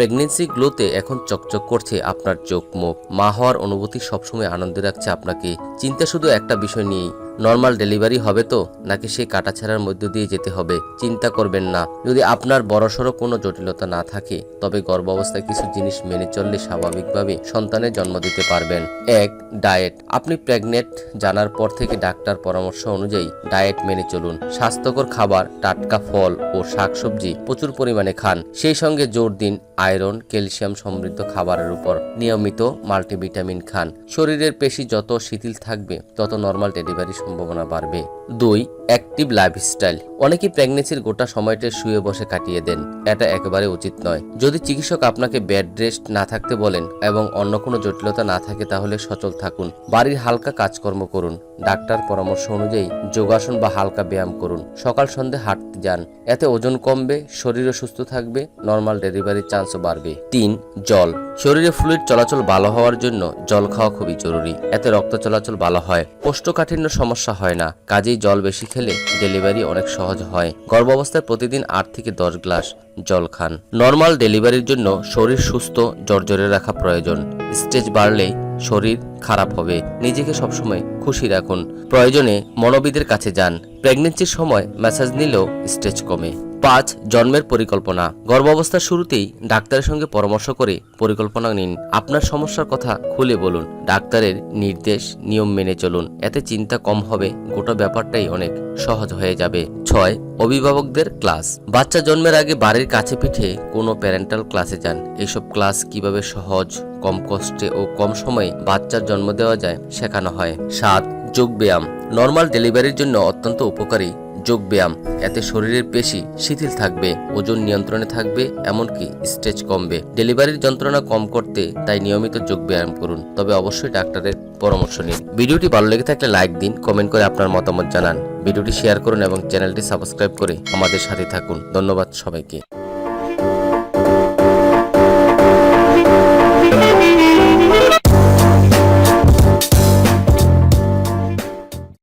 Pregnancy গ্লোতে এখন চকচক করছে আপনার চোখ মুখ মা হওয়ার অনুভূতি সবসময় আনন্দে রাখছে আপনাকে। চিন্তা শুধু একটা বিষয় নিয়েই। নর্মাল ডেলিভারি হবে তো? নাকি সেই কাটাছাড়ার মধ্য দিয়ে যেতে হবে? চিন্তা করবেন না। যদি আপনার বড়সড় কোনো জটিলতা না থাকে, তবে গর্ভাবস্থায় কিছু জিনিস মেনে চললে স্বাভাবিকভাবে সন্তানের জন্ম দিতে পারবেন। এক, ডায়েট। আপনি প্রেগনেন্ট জানার পর থেকে ডাক্তার পরামর্শ অনুযায়ী ডায়েট মেনে চলুন। স্বাস্থ্যকর খাবার, টাটকা ফল ও শাকসবজি প্রচুর পরিমাণে খান। সেই সঙ্গে জোর দিন আয়রন, ক্যালসিয়াম সমৃদ্ধ খাবারের উপর নিয়মিত মাল্টিভিটামিন খান। শরীরের পেশি যত শিথিল থাকবে, তত নর্মাল ডেলিভারি সম্ভাবনা বাড়বে। দুই অ্যাক্টিভ লাইফস্টাইল অনেকে প্রেগনেন্সির গোটা সময়টা শুয়ে বসে কাটিয়ে দেন। এটা একেবারে উচিত নয়। যদি চিকিৎসক আপনাকে বেড রেস্ট না থাকতে বলেন এবং অন্য কোনো জটিলতা না থাকে তাহলে সচল থাকুন। বাড়ির হালকা কাজকর্ম করুন। ডাক্তার পরামর্শ অনুযায়ী যোগাসন বা হালকা ব্যায়াম করুন। সকাল সন্ধে হাঁটতে যান। এতে ওজন কমবে, শরীরও সুস্থ থাকবে নর্মাল ডেলিভারির চান্সও বাড়বে। তিন, জল। শরীরে ফ্লুইড চলাচল ভালো হওয়ার জন্য জল খাওয়া খুবই জরুরি। এতে রক্ত চলাচল ভালো হয়। কোষ্ঠকাঠিন্য সমস্যা হয় না। কাজেই জল বেশি খেলে ডেলিভারি অনেক সহজ হয়। গর্ভাবস্থায় প্রতিদিন আট থেকে দশ গ্লাস জল খান। নর্মাল ডেলিভারির জন্য শরীর সুস্থ, জর্জরে রাখা প্রয়োজন। স্টেজ বাড়লে শরীর খারাপ হবে। নিজেকে সবসময় খুশি রাখুন। প্রয়োজনে মনোবিদের কাছে যান। প্রেগনেন্সির সময় ম্যাসাজ নিলেও স্টেজ কমে। পাঁচ জন্মের পরিকল্পনা। গর্ভাবস্থার শুরুতেই ডাক্তারের সঙ্গে পরামর্শ করে পরিকল্পনা নিন। আপনার সমস্যার কথা খুলে বলুন। ডাক্তারের নির্দেশ, নিয়ম মেনে চলুন। এতে চিন্তা কম হবে, গোটা ব্যাপারটাই অনেক সহজ হয়ে যাবে। ছয়, অভিভাবকদের ক্লাস। বাচ্চা জন্মের আগে বাড়ির কাছে পিঠে কোনো প্যারেন্টাল ক্লাসে যান। এইসব ক্লাস কীভাবে সহজ, কম কষ্টে ও কম সময়ে বাচ্চার জন্ম দেওয়া যায় শেখানো হয়। সাত যোগব্যায়াম নর্মাল ডেলিভারির জন্য অত্যন্ত উপকারী। যোগব্যায়াম, এতে শরীরের পেশি শিথিল থাকবে, ওজন নিয়ন্ত্রণে থাকবে, এমনকি স্ট্রেচ কমবে। ডেলিভারির যন্ত্রণা কম করতে তাই নিয়মিত যোগ ব্যায়াম করুন, তবে অবশ্যই ডাক্তারের পরামর্শ নিন। ভিডিওটি ভালো লেগে থাকলে লাইক দিন, কমেন্ট করে আপনার মতামত জানান। ভিডিওটি শেয়ার করুন এবং চ্যানেলটি সাবস্ক্রাইব করে আমাদের সাথে থাকুন। ধন্যবাদ সবাইকে।